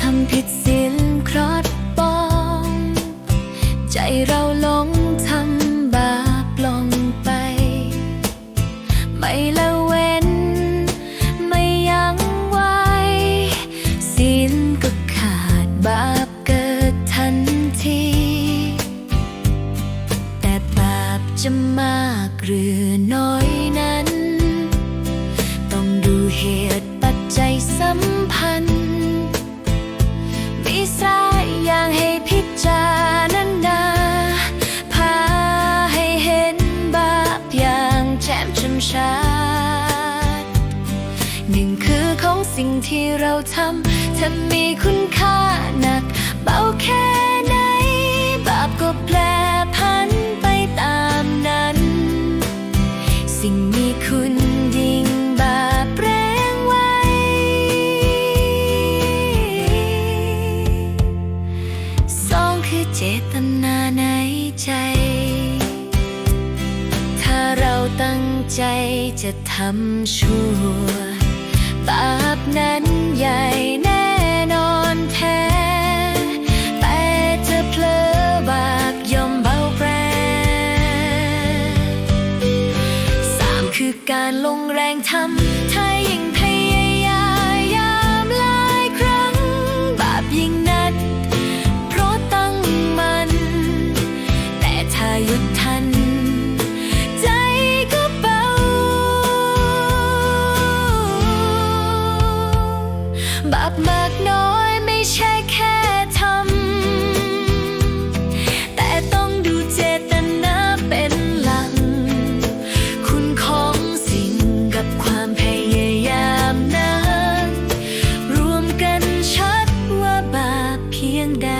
ทำผิดศีลครอดปอง ใจเราหลงทำบาปลงไป ไม่ละเว้น ไม่ยั้งไวศีลก็ขาดบาปเกิดทันที แต่บาปจะมากหรือน้อยามชัมชัดหนึ่งคือของสิ่งที่เราทำถ้ามีคุณค่าหนักเบาแค่ ตั้งใจจะทำชั่ว บาปนั้นใหญ่แน่นอนแท้ แต่เธอเพลอบาปย่อมเบาแปรสามคือการลงแรงทำถ้ายิ่ง บาปมากน้อยไม่ใช่แค่ทำ แต่ต้องดูเจตนาเป็นหลังคุณของสิ่งกับความพยายามนั้น รวมกันชัดว่าบาปเพียงใด